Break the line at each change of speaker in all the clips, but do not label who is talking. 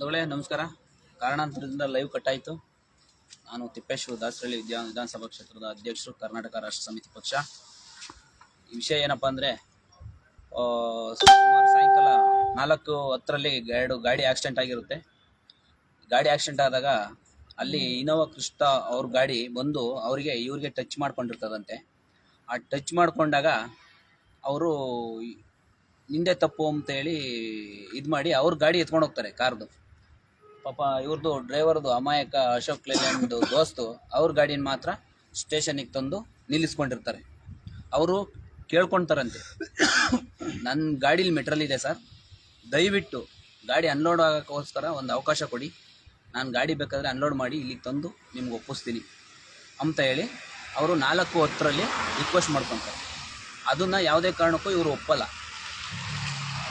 ಬಂಧುಗಳೇ ನಮಸ್ಕಾರ. ಕಾರಣಾಂತರದಿಂದ ಲೈವ್ ಕಟ್ಟಾಯಿತು ನಾನು ತಿಪ್ಪೇಶ್ವರ ದಾಸರಳ್ಳಿ ವಿದ್ಯಾ, ವಿಧಾನಸಭಾ ಕ್ಷೇತ್ರದ ಅಧ್ಯಕ್ಷರು, ಕರ್ನಾಟಕ ರಾಷ್ಟ್ರ ಸಮಿತಿ ಪಕ್ಷ. ಈ ವಿಷಯ ಏನಪ್ಪ ಅಂದರೆ ಸುಮಾರು ಸಾಯಂಕಾಲ ನಾಲ್ಕು ಹತ್ತರಲ್ಲಿ ಎರಡು ಗಾಡಿ ಆಕ್ಸಿಡೆಂಟ್ ಆಗಿರುತ್ತೆ. ಗಾಡಿ ಆಕ್ಸಿಡೆಂಟ್ ಆದಾಗ ಅಲ್ಲಿ ಇನೋವಾ ಕೃಷ್ಣ ಅವ್ರ ಗಾಡಿ ಬಂದು ಅವರಿಗೆ, ಇವ್ರಿಗೆ ಟಚ್ ಮಾಡ್ಕೊಂಡಿರ್ತದಂತೆ. ಆ ಟಚ್ ಮಾಡಿಕೊಂಡಾಗ ಅವರು ನಿಂದೆ ತಪ್ಪು ಅಂತೇಳಿ ಇದು ಮಾಡಿ ಅವ್ರ ಗಾಡಿ ಎತ್ಕೊಂಡು ಹೋಗ್ತಾರೆ, ಕಾರ್ದು. ಪಾಪ ಇವ್ರದ್ದು ಡ್ರೈವರ್ದು ಅಮಾಯಕ ಅಶೋಕ್ ಲೇಲ್ಯಾಂಡ್ ದೋಸ್ತು, ಅವ್ರ ಗಾಡಿನ ಮಾತ್ರ ಸ್ಟೇಷನಿಗೆ ತಂದು ನಿಲ್ಲಿಸ್ಕೊಂಡಿರ್ತಾರೆ. ಅವರು ಕೇಳ್ಕೊಳ್ತಾರಂತೆ ನನ್ನ ಗಾಡೀಲಿ ಮೆಟ್ರಲ್ ಇದೆ ಸರ್. ದಯವಿಟ್ಟು ಗಾಡಿ ಅನ್ಲೋಡ್ ಆಗೋಕ್ಕೋಸ್ಕರ ಒಂದು ಅವಕಾಶ ಕೊಡಿ. ನಾನು ಗಾಡಿ ಬೇಕಾದರೆ ಅನ್ಲೋಡ್ ಮಾಡಿ ಇಲ್ಲಿಗೆ ತಂದು ನಿಮ್ಗೆ ಒಪ್ಪಿಸ್ತೀನಿ. ಅಂತ ಹೇಳಿ ಅವರು ನಾಲ್ಕು ಹತ್ತರಲ್ಲಿ ರಿಕ್ವೆಸ್ಟ್ ಮಾಡ್ಕೊತಾರೆ. ಅದನ್ನು ಯಾವುದೇ ಕಾರಣಕ್ಕೂ ಇವರು ಒಪ್ಪಲ್ಲ.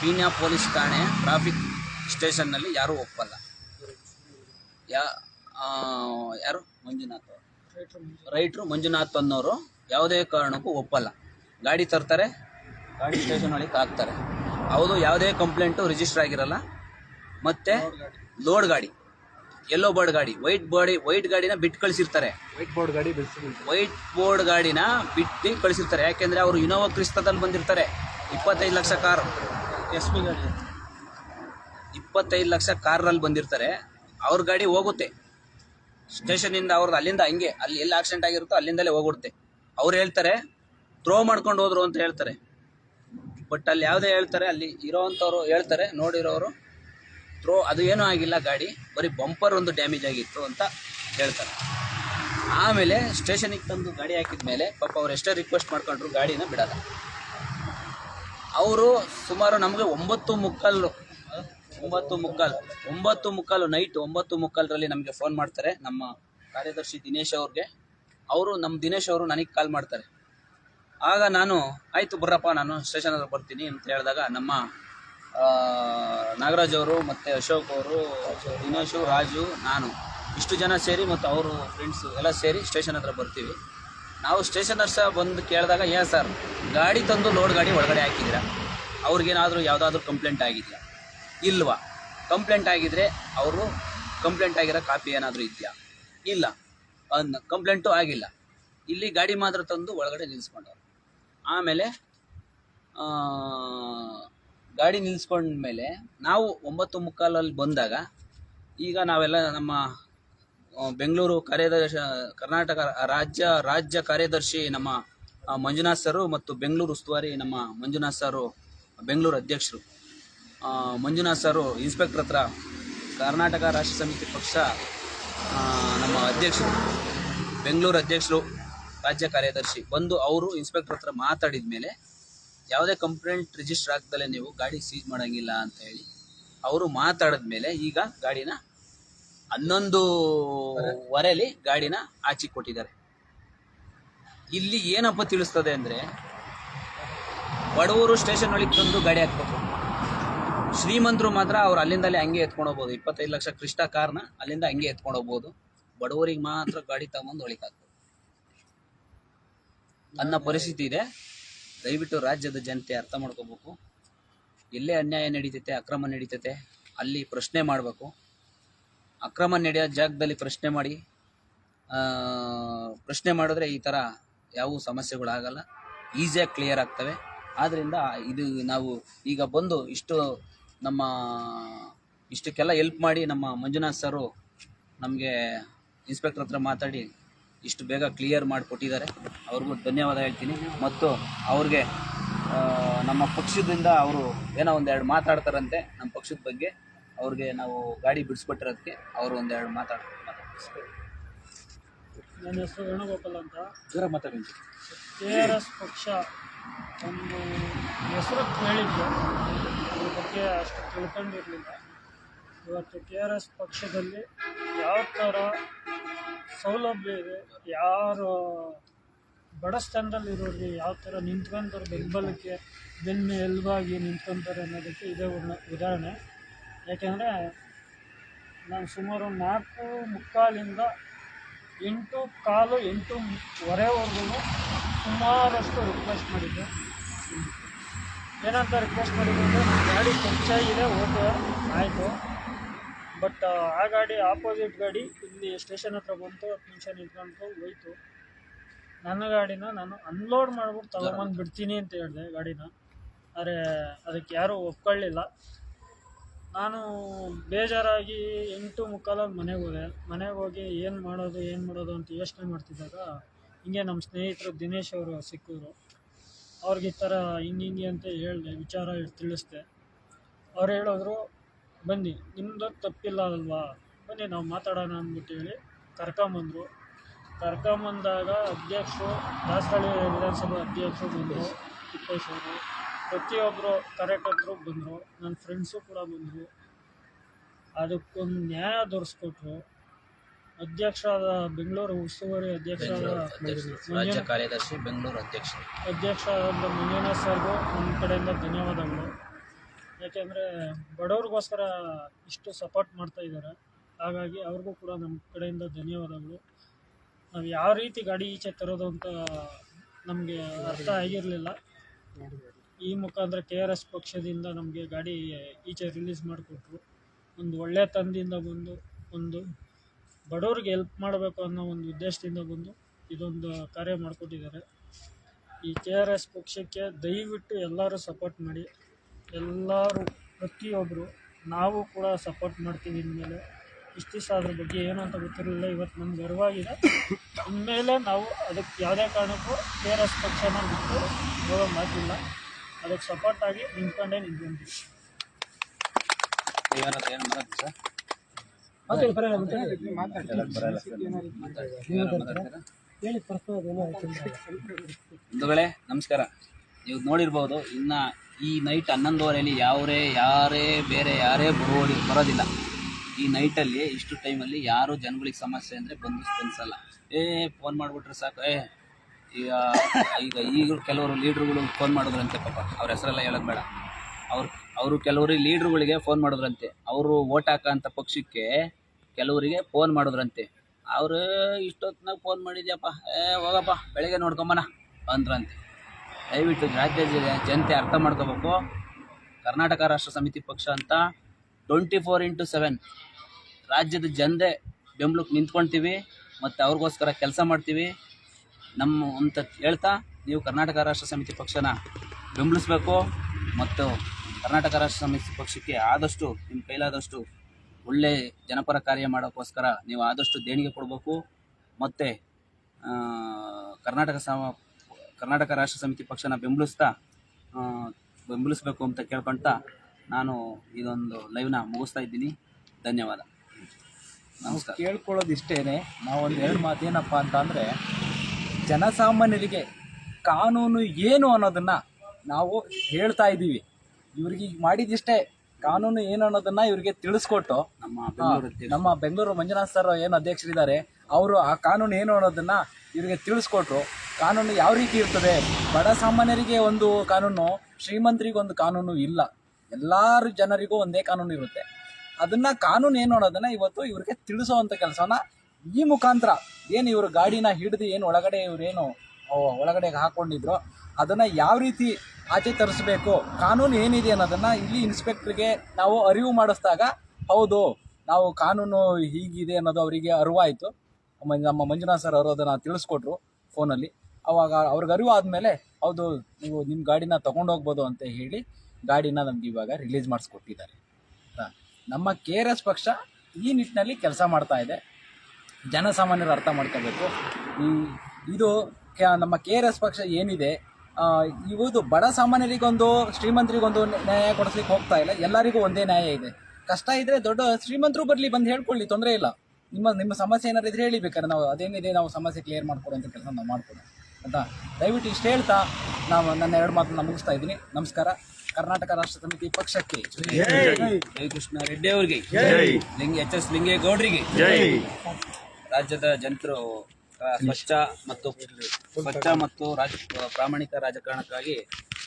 ಪೀಣ್ಯ ಪೊಲೀಸ್ ಠಾಣೆ ಟ್ರಾಫಿಕ್ ಸ್ಟೇಷನ್ನಲ್ಲಿ ಯಾರೂ ಒಪ್ಪಲ್ಲ. ಯಾ ಯಾರು? ಮಂಜುನಾಥ್ ರೈಟ್ರು ಮಂಜುನಾಥ್ ಅನ್ನೋರು ಯಾವುದೇ ಕಾರಣಕ್ಕೂ ಒಪ್ಪಲ್ಲ. ಗಾಡಿ ತರ್ತಾರೆ ಗಾಡಿ ಸ್ಟೇಷನ್ ಒಳಗೆ ಹಾಕ್ತಾರೆ. ಹೌದು ಯಾವುದೇ ಕಂಪ್ಲೇಂಟು ರಿಜಿಸ್ಟರ್ ಆಗಿರಲ್ಲ. ಮತ್ತೆ ಲೋಡ್ ಗಾಡಿ. ಯೆಲ್ಲೋ ಬರ್ಡ್ ಗಾಡಿ. ವೈಟ್ ಬಾಡಿ ವೈಟ್ ಗಾಡಿನ ಬಿಟ್ಟು ಕಳಿಸಿರ್ತಾರೆ.
ವೈಟ್ ಬೋರ್ಡ್ ಗಾಡಿ
ವೈಟ್ ಬೋರ್ಡ್ ಗಾಡಿನ ಬಿಟ್ಟು ಕಳಿಸಿರ್ತಾರೆ. ಯಾಕೆಂದರೆ ಅವರು ಇನೋವಾ ಕ್ರಿಸ್ತದಲ್ಲಿ ಬಂದಿರ್ತಾರೆ. ಇಪ್ಪತ್ತೈದು ಲಕ್ಷ ಕಾರ್.
ಎಸ್ ಪಿ ಗಾಡಿ.
ಇಪ್ಪತ್ತೈದು ಲಕ್ಷ ಕಾರಲ್ಲಿ ಬಂದಿರ್ತಾರೆ. ಅವ್ರ ಗಾಡಿ ಹೋಗುತ್ತೆ. ಸ್ಟೇಷನಿಂದ ಅವ್ರದ್ದು ಅಲ್ಲಿಂದ ಹಂಗೆ, ಅಲ್ಲಿ ಎಲ್ಲಿ ಆಕ್ಸಿಡೆಂಟ್ ಆಗಿರುತ್ತೋ ಅಲ್ಲಿಂದಲೇ ಹೋಗ್ಬಿಡುತ್ತೆ. ಅವ್ರು ಹೇಳ್ತಾರೆ, ಥ್ರೋ ಮಾಡ್ಕೊಂಡು ಹೋದ್ರು ಅಂತ ಹೇಳ್ತಾರೆ. ಬಟ್ ಅಲ್ಲಿ ಯಾವುದೇ ಹೇಳ್ತಾರೆ, ಅಲ್ಲಿ ಇರೋವಂಥವ್ರು ಹೇಳ್ತಾರೆ, ನೋಡಿರೋರು, ಥ್ರೋ, ಅದು ಏನೂ ಆಗಿಲ್ಲ ಗಾಡಿ, ಬರೀ ಬಂಪರ್ ಒಂದು ಡ್ಯಾಮೇಜ್ ಆಗಿತ್ತು ಅಂತ ಹೇಳ್ತಾರೆ. ಆಮೇಲೆ ಸ್ಟೇಷನಿಗೆ ತಂದು ಗಾಡಿ ಹಾಕಿದ ಮೇಲೆ ಪಾಪ ಅವ್ರು ಎಷ್ಟೇ ರಿಕ್ವೆಸ್ಟ್ ಮಾಡ್ಕೊಂಡ್ರು ಗಾಡಿನ ಬಿಡಲ್ಲ. ಅವರು ಸುಮಾರು ನಮಗೆ ಒಂಬತ್ತು ಮುಕ್ಕಾಲು ಒಂಬತ್ತು ಮುಕ್ಕಾಲು ಒಂಬತ್ತು ಮುಕ್ಕಾಲು ನೈಟ್ ಒಂಬತ್ತು ಮುಕ್ಕಾಲರಲ್ಲಿ ನಮಗೆ ಫೋನ್ ಮಾಡ್ತಾರೆ ನಮ್ಮ ಕಾರ್ಯದರ್ಶಿ ದಿನೇಶ್ ಅವ್ರಿಗೆ. ಅವರು ನಮ್ಮ ದಿನೇಶ್ ಅವರು ನನಗೆ ಕಾಲ್ ಮಾಡ್ತಾರೆ. ಆಗ ನಾನು, ಆಯಿತು ಬರ್ರಪ್ಪ, ನಾನು ಸ್ಟೇಷನ್ ಹತ್ರ ಬರ್ತೀನಿ ಅಂತ ಹೇಳಿದಾಗ ನಮ್ಮ ನಾಗರಾಜ್ ಅವರು ಮತ್ತು ಅಶೋಕ್ ಅವರು, ದಿನೇಶು, ರಾಜು, ನಾನು ಇಷ್ಟು ಜನ ಸೇರಿ ಮತ್ತು ಅವರು ಫ್ರೆಂಡ್ಸು ಎಲ್ಲ ಸೇರಿ ಸ್ಟೇಷನ್ ಹತ್ರ ಬರ್ತೀವಿ. ನಾವು ಸ್ಟೇಷನ್ ಹತ್ರ ಬಂದು ಕೇಳಿದಾಗ ಏ ಸರ್, ಗಾಡಿ ತಂದು ಲೋಡ್ ಗಾಡಿ ಒಳಗಡೆ ಹಾಕಿದ್ದೀರಾ? ಅವ್ರಿಗೇನಾದರೂ ಯಾವುದಾದ್ರೂ ಕಂಪ್ಲೇಂಟ್ ಆಗಿದೆಯಾ? ಇಲ್ವಾ? ಕಂಪ್ಲೇಂಟ್ ಆಗಿದ್ರೆ ಅವರು ಕಂಪ್ಲೇಂಟ್ ಆಗಿರೋ ಕಾಪಿ ಏನಾದರೂ ಇದೆಯಾ? ಇಲ್ಲ. ಅನ್ ಕಂಪ್ಲೇಂಟು ಆಗಿಲ್ಲ. ಇಲ್ಲಿ ಗಾಡಿ ಮಾತ್ರ ತಂದು ಒಳಗಡೆ ನಿಲ್ಲಿಸ್ಕೊಂಡವ್ರು ಆಮೇಲೆ ಗಾಡಿ ನಿಲ್ಲಿಸ್ಕೊಂಡ್ಮೇಲೆ ನಾವು ಒಂಬತ್ತು ಮುಕ್ಕಾಲಲ್ಲಿ ಬಂದಾಗ ಈಗ ನಾವೆಲ್ಲ ನಮ್ಮ ಬೆಂಗಳೂರು ಕಾರ್ಯದರ್ಶಿ, ಕರ್ನಾಟಕ ರಾಜ್ಯ ರಾಜ್ಯ ಕಾರ್ಯದರ್ಶಿ ನಮ್ಮ ಮಂಜುನಾಥ್ ಸರು ಮತ್ತು ಬೆಂಗಳೂರು ಉಸ್ತುವಾರಿ ನಮ್ಮ ಮಂಜುನಾಥ್ ಸರು, ಬೆಂಗಳೂರು ಅಧ್ಯಕ್ಷರು. ಮಂಜುನಾಥ್ ಸರು ಇನ್ಸ್ಪೆಕ್ಟರ್ ಹತ್ರ ಕರ್ನಾಟಕ ರಾಷ್ಟ್ರ ಸಮಿತಿ ಪಕ್ಷ ನಮ್ಮ ಅಧ್ಯಕ್ಷರು, ಬೆಂಗಳೂರು ಅಧ್ಯಕ್ಷರು, ರಾಜ್ಯ ಕಾರ್ಯದರ್ಶಿ ಬಂದು ಅವರು ಇನ್ಸ್ಪೆಕ್ಟರ್ ಹತ್ರ ಮಾತಾಡಿದ ಮೇಲೆ ಯಾವುದೇ ಕಂಪ್ಲೇಂಟ್ ರಿಜಿಸ್ಟರ್ ಆಗ್ದಲೇ ನೀವು ಗಾಡಿ ಸೀಜ್ ಮಾಡೋಂಗಿಲ್ಲ ಅಂತ ಹೇಳಿ ಅವರು ಮಾತಾಡಿದ ಮೇಲೆ ಈಗ ಗಾಡಿನ ಹನ್ನೊಂದು ವರೆಲಿ ಗಾಡಿನ ಆಚೆ ಕೊಟ್ಟಿದ್ದಾರೆ. ಇಲ್ಲಿ ಏನಪ್ಪ ತಿಳಿಸ್ತದೆ ಅಂದರೆ ಬಡವರು ಸ್ಟೇಷನ್ ಒಳಗೆ ತಂದು ಗಾಡಿ ಹಾಕ್ಬೇಕು. ಶ್ರೀಮಂತರು ಮಾತ್ರ ಅವ್ರು ಅಲ್ಲಿಂದಲೇ ಹಂಗೆ ಎತ್ಕೊಂಡು ಹೋಗ್ಬೋದು. ಇಪ್ಪತ್ತೈದು ಲಕ್ಷ ಕ್ರಿಸ್ಟ ಕಾರ್ನ ಅಲ್ಲಿಂದ ಹಂಗೆ ಎತ್ಕೊಂಡು ಹೋಗ್ಬೋದು. ಬಡವರಿಗೆ ಮಾತ್ರ ಗಾಡಿ ತಗೊಂಡು ಒಳಗೆ ಅನ್ನ ಪರಿಸ್ಥಿತಿ ಇದೆ. ದಯವಿಟ್ಟು ರಾಜ್ಯದ ಜನತೆ ಅರ್ಥ ಮಾಡ್ಕೋಬೇಕು. ಎಲ್ಲೇ ಅನ್ಯಾಯ ನಡೀತೈತೆ, ಅಕ್ರಮ ನಡೀತೈತೆ, ಅಲ್ಲಿ ಪ್ರಶ್ನೆ ಮಾಡಬೇಕು. ಅಕ್ರಮ ನಡೆಯೋ ಜಾಗದಲ್ಲಿ ಪ್ರಶ್ನೆ ಮಾಡಿ ಪ್ರಶ್ನೆ ಮಾಡಿದ್ರೆ ಈ ಥರ ಯಾವ ಸಮಸ್ಯೆಗಳಾಗಲ್ಲ ಈಸಿಯಾಗಿ ಕ್ಲಿಯರ್ ಆಗ್ತವೆ. ಆದ್ದರಿಂದ ಇದು ನಾವು ಈಗ ಬಂದು ಇಷ್ಟು ನಮ್ಮ ಇಷ್ಟಕ್ಕೆಲ್ಲ ಹೆಲ್ಪ್ ಮಾಡಿ ನಮ್ಮ ಮಂಜುನಾಥ್ ಸರು ನಮಗೆ ಇನ್ಸ್ಪೆಕ್ಟರ್ ಹತ್ರ ಮಾತಾಡಿ ಇಷ್ಟು ಬೇಗ ಕ್ಲಿಯರ್ ಮಾಡಿಕೊಟ್ಟಿದ್ದಾರೆ ಅವ್ರಿಗೂ ಧನ್ಯವಾದ ಹೇಳ್ತೀನಿ. ಮತ್ತು ಅವ್ರಿಗೆ ನಮ್ಮ ಪಕ್ಷದಿಂದ ಅವರು ಏನೋ ಒಂದೆರಡು ಮಾತಾಡ್ತಾರಂತೆ ನಮ್ಮ ಪಕ್ಷದ ಬಗ್ಗೆ ಅವ್ರಿಗೆ ನಾವು ಗಾಡಿ ಬಿಡಿಸ್ಬಿಟ್ಟಿರೋದಕ್ಕೆ ಅವರು ಒಂದೆರಡು ಮಾತಾಡ್
ನನ್ನ ಹೆಸರು ವೇಣುಗೋಪಾಲ್ ಅಂತ.
ಜ್ವರ ಮಾತಾಡಿ
ಕೆ ಆರ್ ಎಸ್ ಪಕ್ಷ. ಒಂದು ಹೆಸರು ಕೇಳಿದ್ದೆ. ಅದ್ರ ಬಗ್ಗೆ ಅಷ್ಟು ತಿಳ್ಕೊಂಡಿರಲಿಲ್ಲ. ಇವತ್ತು ಕೆ ಆರ್ ಎಸ್ ಪಕ್ಷದಲ್ಲಿ ಯಾವ ಥರ ಸೌಲಭ್ಯ ಇದೆ, ಯಾರು ಬಡಸ್ಥಾನದಲ್ಲಿ ಇರೋರಿ ಯಾವ ಥರ ನಿಂತ್ಕೊಂತಾರೆ, ಬೆಂಬಲಕ್ಕೆ ಬೆನ್ನು ಎಲ್ಬಾಗಿ ನಿಂತ್ಕೊಂತಾರೆ ಅನ್ನೋದಕ್ಕೆ ಇದೇ ಉದಾಹರಣೆ. ಯಾಕೆಂದರೆ ನಾನು ಸುಮಾರು ನಾಲ್ಕು ಮುಕ್ಕಾಲಿಂದ ಎಂಟು ಕಾಲು ಎಂಟು ವರೆವರೆಗೂ ಸುಮಾರಷ್ಟು ರಿಕ್ವೆಸ್ಟ್ ಮಾಡಿದ್ದೆ. ಏನಂತ ರಿಕ್ವೆಸ್ಟ್ ಮಾಡಿದ್ದೆ ಅಂದರೆ, ಗಾಡಿ ಖರ್ಚಾಗಿದೆ, ಓಕೆ, ಆಯಿತು. ಬಟ್, ಆ ಗಾಡಿ ಆಪೋಸಿಟ್ ಗಾಡಿ, ಇಲ್ಲಿ ಸ್ಟೇಷನ್ ಹತ್ರ ಬಂತು ಹತ್ತು ನಿಂತ್ಕೊಂಡು ಹೋಯ್ತು. ನನ್ನ ಗಾಡಿನ ನಾನು ಅನ್ಲೋಡ್ ಮಾಡ್ಬಿಟ್ಟು ತಗೊಂಬಂದು ಬಿಡ್ತೀನಿ ಅಂತ ಹೇಳಿದೆ ಗಾಡಿನ. ಆದರೆ, ಅದಕ್ಕೆ ಯಾರೂ ಒಪ್ಕೊಳ್ಳಿಲ್ಲ. ನಾನು ಬೇಜಾರಾಗಿ ಎಂಟು ಮುಕ್ಕಾಲಾಗಿ ಮನೆಗೆ ಹೋದೆ. ಮನೆಗೆ ಹೋಗಿ ಏನು ಮಾಡೋದು ಏನು ಮಾಡೋದು ಅಂತ ಯೋಚನೆ ಮಾಡ್ತಿದ್ದಾಗ ಹಿಂಗೆ ನಮ್ಮ ಸ್ನೇಹಿತರು ದಿನೇಶ್ ಅವರು ಸಿಕ್ಕಿದ್ರು. ಅವ್ರಿಗೆ ಈ ಥರ ಹಿಂಗೆ ಹಿಂಗೆ ಅಂತ ಹೇಳಿದೆ, ವಿಚಾರ ತಿಳಿಸ್ದೆ. ಅವ್ರು ಹೇಳಿದ್ರು, ಬನ್ನಿ ನಿಮ್ಮದು ತಪ್ಪಿಲ್ಲ ಅಲ್ವಾ? ಬನ್ನಿ, ನಾವು ಮಾತಾಡೋಣ ಅಂದ್ಬಿಟ್ಟು ಹೇಳಿ ಕರ್ಕೊಂಬಂದರು. ಕರ್ಕೊಂಬಂದಾಗ ಅಧ್ಯಕ್ಷರು ದಾಸರಳ್ಳಿ ವಿಧಾನಸಭಾ ಅಧ್ಯಕ್ಷರು ಬಂದರು, ತಿಪ್ಪೇಶ್ ಪ್ರತಿಯೊಬ್ಬರು ಕಾರ್ಯಕರ್ತರು ಬಂದರು ನನ್ನ ಫ್ರೆಂಡ್ಸು ಕೂಡ ಬಂದರು. ಅದಕ್ಕೊಂದು ನ್ಯಾಯ ದೊರಸ್ಕೊಟ್ರು ಅಧ್ಯಕ್ಷರಾದ ಬೆಂಗಳೂರು ಉಸ್ತುವಾರಿ ಅಧ್ಯಕ್ಷರಾದ
ರಾಜ್ಯ ಕಾರ್ಯದರ್ಶಿ ಬೆಂಗಳೂರು ಅಧ್ಯಕ್ಷ
ಅಧ್ಯಕ್ಷರಾದ ಮಂಜುನಾಥ್ ಸರ್ಗೂ ನಮ್ಮ ಕಡೆಯಿಂದ ಧನ್ಯವಾದಗಳು. ಯಾಕೆಂದರೆ ಬಡವ್ರಿಗೋಸ್ಕರ ಇಷ್ಟು ಸಪೋರ್ಟ್ ಮಾಡ್ತಾ ಇದ್ದಾರೆ ಹಾಗಾಗಿ ಅವ್ರಿಗೂ ಕೂಡ ನಮ್ಮ ಕಡೆಯಿಂದ ಧನ್ಯವಾದಗಳು. ನಾವು ಯಾವ ರೀತಿ ಗಾಡಿ ಈಚೆ ತರೋದು ಅಂತ ನಮಗೆ ಅರ್ಥ ಆಗಿರಲಿಲ್ಲ. ಈ ಮುಖಾಂತರ ಕೆ ಆರ್ ಎಸ್ ಪಕ್ಷದಿಂದ ನಮಗೆ ಗಾಡಿ ಈಚೆ ರಿಲೀಸ್ ಮಾಡಿಕೊಟ್ರು. ಒಂದು ಒಳ್ಳೆಯ ತಂದಿಂದ ಬಂದು, ಒಂದು ಬಡವ್ರಿಗೆ ಹೆಲ್ಪ್ ಮಾಡಬೇಕು ಅನ್ನೋ ಒಂದು ಉದ್ದೇಶದಿಂದ ಬಂದು ಇದೊಂದು ಕಾರ್ಯ ಮಾಡಿಕೊಟ್ಟಿದ್ದಾರೆ. ಈ ಕೆ ಆರ್ ಎಸ್ ಪಕ್ಷಕ್ಕೆ ದಯವಿಟ್ಟು ಎಲ್ಲರೂ ಸಪೋರ್ಟ್ ಮಾಡಿ. ಎಲ್ಲರೂ ಪ್ರತಿಯೊಬ್ಬರು ನಾವು ಕೂಡ ಸಪೋರ್ಟ್ ಮಾಡ್ತೀವಿ ಇನ್ಮೇಲೆ ಇಷ್ಟು ದಿವಸ ಅದ್ರ ಬಗ್ಗೆ ಏನು ಅಂತ ಗೊತ್ತಿರಲಿಲ್ಲ, ಇವತ್ತು ನಮ್ಗೆ ಗರ್ವಾಗಿದೆ. ಇನ್ಮೇಲೆ ನಾವು ಅದಕ್ಕೆ ಯಾವುದೇ ಕಾರಣಕ್ಕೂ ಕೆ ಆರ್ ಎಸ್ ಪಕ್ಷನ ಬಿಟ್ಟು ಹೋಗೋ ಮಾತಿಲ್ಲ. ಅದಕ್ಕೆ ಸಪೋರ್ಟ್ ಆಗಿ ನಿಂತ್ಕೊಂಡೇ ನಿಂತ್ಕೊಂತೀವಿ
ಬಂಧುಗಳೇ ನಮಸ್ಕಾರ. ನೀವು ನೋಡಿರ್ಬೋದು ಇನ್ನ ಈ ನೈಟ್ ಹನ್ನೊಂದುವರೆಯಲ್ಲಿ ಯಾವರೇ ಯಾರೇ ಬೇರೆ ಯಾರೇ ಬರೋಡಿ ಬರೋದಿಲ್ಲ. ಈ ನೈಟಲ್ಲಿ ಇಷ್ಟು ಟೈಮಲ್ಲಿ ಯಾರು ಜನಗಳಿಗೆ ಸಮಸ್ಯೆ ಅಂದರೆ ಬಂದು ಸ್ಪಂದಿಸಲ್ಲ. ಏ ಫೋನ್ ಮಾಡಿಬಿಟ್ರೆ ಸಾಕು. ಏ ಈಗ ಈಗ ಈಗ ಕೆಲವರು ಲೀಡ್ರುಗಳು ಫೋನ್ ಮಾಡಿದ್ರಂತೆ ಪಾಪ. ಅವ್ರ ಹೆಸರೆಲ್ಲ ಹೇಳೋದು ಬೇಡ. ಅವ್ರು, ಅವರು ಕೆಲವರು ಲೀಡ್ರುಗಳಿಗೆ ಫೋನ್ ಮಾಡಿದ್ರಂತೆ. ಅವರು ಓಟ್ ಹಾಕೋಂಥ ಪಕ್ಷಕ್ಕೆ ಕೆಲವರಿಗೆ ಫೋನ್ ಮಾಡಿದ್ರಂತೆ. ಅವರು ಇಷ್ಟೊತ್ತಿನಾಗ ಫೋನ್ ಮಾಡಿದ್ಯಪ್ಪ, ಏ, ಹೋಗಪ್ಪ, ಬೆಳಗ್ಗೆ ನೋಡ್ಕೊಂಬನ, ಅಂದ್ರಂತೆ. ದಯವಿಟ್ಟು ರಾಜ್ಯ ಜನತೆ ಅರ್ಥ ಮಾಡ್ಕೋಬೇಕು. ಕರ್ನಾಟಕ ರಾಷ್ಟ್ರ ಸಮಿತಿ ಪಕ್ಷ ಅಂತ ಟ್ವೆಂಟಿ ಫೋರ್ ಇಂಟು ಸೆವೆನ್ ರಾಜ್ಯದ ಜನತೆ ಬೆಂಬಲಕ್ಕೆ ನಿಂತ್ಕೊಳ್ತೀವಿ ಮತ್ತು ಅವ್ರಿಗೋಸ್ಕರ ಕೆಲಸ ಮಾಡ್ತೀವಿ. ನಮ್ಮ ಅಂತ ಹೇಳ್ತಾ ನೀವು ಕರ್ನಾಟಕ ರಾಷ್ಟ್ರ ಸಮಿತಿ ಪಕ್ಷನ ಬೆಂಬಲಿಸಬೇಕು ಮತ್ತು ಕರ್ನಾಟಕ ರಾಷ್ಟ್ರ ಸಮಿತಿ ಪಕ್ಷಕ್ಕೆ ಆದಷ್ಟು, ನಿಮ್ಮ ಕೈಲಾದಷ್ಟು ಒಳ್ಳೆ ಜನಪರ ಕಾರ್ಯ ಮಾಡೋಕ್ಕೋಸ್ಕರ ನೀವು ಆದಷ್ಟು ದೇಣಿಗೆ ಕೊಡಬೇಕು ಮತ್ತು ಕರ್ನಾಟಕ ಸಮ, ಕರ್ನಾಟಕ ರಾಷ್ಟ್ರ ಸಮಿತಿ ಪಕ್ಷನ ಬೆಂಬಲಿಸ್ತಾ ಬೆಂಬಲಿಸಬೇಕು ಅಂತ ಕೇಳ್ಕೊಳ್ತಾ ನಾನು ಇದೊಂದು ಲೈವ್ನ ಮುಗಿಸ್ತಾ ಇದ್ದೀನಿ. ಧನ್ಯವಾದ. ನಮಸ್ಕಾರ.
ಕೇಳ್ಕೊಳ್ಳೋದು ಇಷ್ಟೇನೆ ನಾವೊಂದು ಎರಡು ಮಾತು ಏನಪ್ಪ ಅಂತ ಜನಸಾಮಾನ್ಯರಿಗೆ ಕಾನೂನು ಏನು ಅನ್ನೋದನ್ನು ನಾವು ಹೇಳ್ತಾ ಇದ್ದೀವಿ. ಇವ್ರಿಗೆ ಈಗ ಮಾಡಿದಿಷ್ಟೇ ಕಾನೂನು ಏನು ಅನ್ನೋದನ್ನು ಇವರಿಗೆ ತಿಳಿಸ್ಕೊಟ್ಟು
ನಮ್ಮ
ನಮ್ಮ ಬೆಂಗಳೂರು ಮಂಜುನಾಥ್ ಸರ್ ಏನು ಅಧ್ಯಕ್ಷರಿದ್ದಾರೆ ಅವರು ಆ ಕಾನೂನು ಏನು ಅನ್ನೋದನ್ನು ಇವರಿಗೆ ತಿಳಿಸ್ಕೊಟ್ರು. ಕಾನೂನು ಯಾವ ರೀತಿ ಇರ್ತದೆ? ಬಡ ಸಾಮಾನ್ಯರಿಗೆ ಒಂದು ಕಾನೂನು ಶ್ರೀಮಂತರಿಗೆ ಒಂದು ಕಾನೂನು ಇಲ್ಲ. ಎಲ್ಲರೂ ಜನರಿಗೂ ಒಂದೇ ಕಾನೂನು ಇರುತ್ತೆ. ಅದನ್ನು ಕಾನೂನು ಏನು ಅನ್ನೋದನ್ನು ಇವತ್ತು ಇವ್ರಿಗೆ ತಿಳಿಸೋವಂಥ ಕೆಲಸನ ಈ ಮುಖಾಂತರ ಏನು ಇವರು ಗಾಡಿನ ಹಿಡಿದು ಏನು ಒಳಗಡೆ ಇವರೇನು ಒಳಗಡೆಗೆ ಹಾಕ್ಕೊಂಡಿದ್ರು ಅದನ್ನ ಯಾವ ರೀತಿ ಆಚೆ ತರಿಸ್ಬೇಕು, ಕಾನೂನು ಏನಿದೆ ಅನ್ನೋದನ್ನು ಇಲ್ಲಿ ಇನ್ಸ್ಪೆಕ್ಟ್ರಿಗೆ ನಾವು ಅರಿವು ಮಾಡಿಸಿದಾಗ, ಹೌದು, ನಾವು ಕಾನೂನು ಹೀಗಿದೆ ಅನ್ನೋದು ಅವರಿಗೆ ಅರಿವಾಯಿತು. ನಮ್ಮ ಮಂಜುನಾಥ್ ಸರ್ ಅವರು ಅದನ್ನು ತಿಳಿಸ್ಕೊಟ್ರು ಫೋನಲ್ಲಿ. ಅವಾಗ ಅವ್ರಿಗೆ ಅರಿವು ಆದಮೇಲೆ ಹೌದು, ನೀವು ನಿಮ್ಮ ಗಾಡಿನ ತೊಗೊಂಡೋಗ್ಬೋದು ಅಂತ ಹೇಳಿ ಗಾಡಿನ ನಮ್ಗೆ ಇವಾಗ ರಿಲೀಸ್ ಮಾಡಿಸ್ಕೊಟ್ಟಿದ್ದಾರೆ? ನಮ್ಮ ಕೆ ಆರ್ ಎಸ್ ಪಕ್ಷ ಈ ನಿಟ್ಟಿನಲ್ಲಿ ಕೆಲಸ ಮಾಡ್ತಾ ಇದೆ. ಜನಸಾಮಾನ್ಯರು ಅರ್ಥ ಮಾಡ್ಕೋಬೇಕು. ಇದು ಕೆ- ನಮ್ಮ ಕೆ ಆರ್ ಎಸ್ ಪಕ್ಷ ಏನಿದೆ ಇವುದು ಬಡ ಸಾಮಾನ್ಯರಿಗೊಂದು ಶ್ರೀಮಂತರಿಗೊಂದು ನ್ಯಾಯ ಕೊಡಿಸ್ಲಿಕ್ಕೆ ಹೋಗ್ತಾ ಇಲ್ಲ. ಎಲ್ಲರಿಗೂ ಒಂದೇ ನ್ಯಾಯ ಇದೆ. ಕಷ್ಟ ಇದ್ರೆ ದೊಡ್ಡ ಶ್ರೀಮಂತರು ಬರಲಿ ಬಂದು ಹೇಳ್ಕೊಳ್ಳಿ ತೊಂದರೆ ಇಲ್ಲ. ನಿಮ್ಮ ನಿಮ್ಮ ಸಮಸ್ಯೆ ಏನಾದ್ರು ಇದ್ರೆ ಹೇಳಿ ಬೇಕಾದ್ರೆ ನಾವು ಅದೇನಿದೆ ನಾವು ಸಮಸ್ಯೆ ಕ್ಲಿಯರ್ ಮಾಡ್ಕೊಡುವಂಥ ಕೆಲಸ ನಾವು ಮಾಡ್ಕೊಡೋಣ ಅಂತ ದಯವಿಟ್ಟು ಇಷ್ಟು ಹೇಳ್ತಾ ನಾವು ನನ್ನ ಎರಡು ಮಾತನ್ನ ಮುಗಿಸ್ತಾ ಇದ್ದೀನಿ. ನಮಸ್ಕಾರ. ಕರ್ನಾಟಕ ರಾಷ್ಟ್ರ ಸಮಿತಿ ಪಕ್ಷಕ್ಕೆ
ಜಯಕೃಷ್ಣ ರೆಡ್ಡಿ ಅವರಿಗೆ. ಲಿಂಗ ಎಚ್ ಎಸ್ ಲಿಂಗೇಗೌಡರಿಗೆ. ರಾಜ್ಯದ ಜನರು ಸ್ವಚ್ಛ ಮತ್ತು ಸ್ವಚ್ಛ ಮತ್ತು ರಾಜ, ಪ್ರಾಮಾಣಿಕ ರಾಜಕಾರಣಕ್ಕಾಗಿ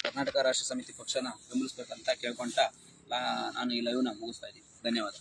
ಕರ್ನಾಟಕ ರಾಷ್ಟ್ರ ಸಮಿತಿ ಪಕ್ಷನ ಬೆಂಬಲಿಸ್ಬೇಕಂತ ಕೇಳ್ಕೊಂತ ನಾನು ಈ ಲೈವ್ನ ಮುಗಿಸ್ತಾ ಇದ್ದೀನಿ. ಧನ್ಯವಾದ.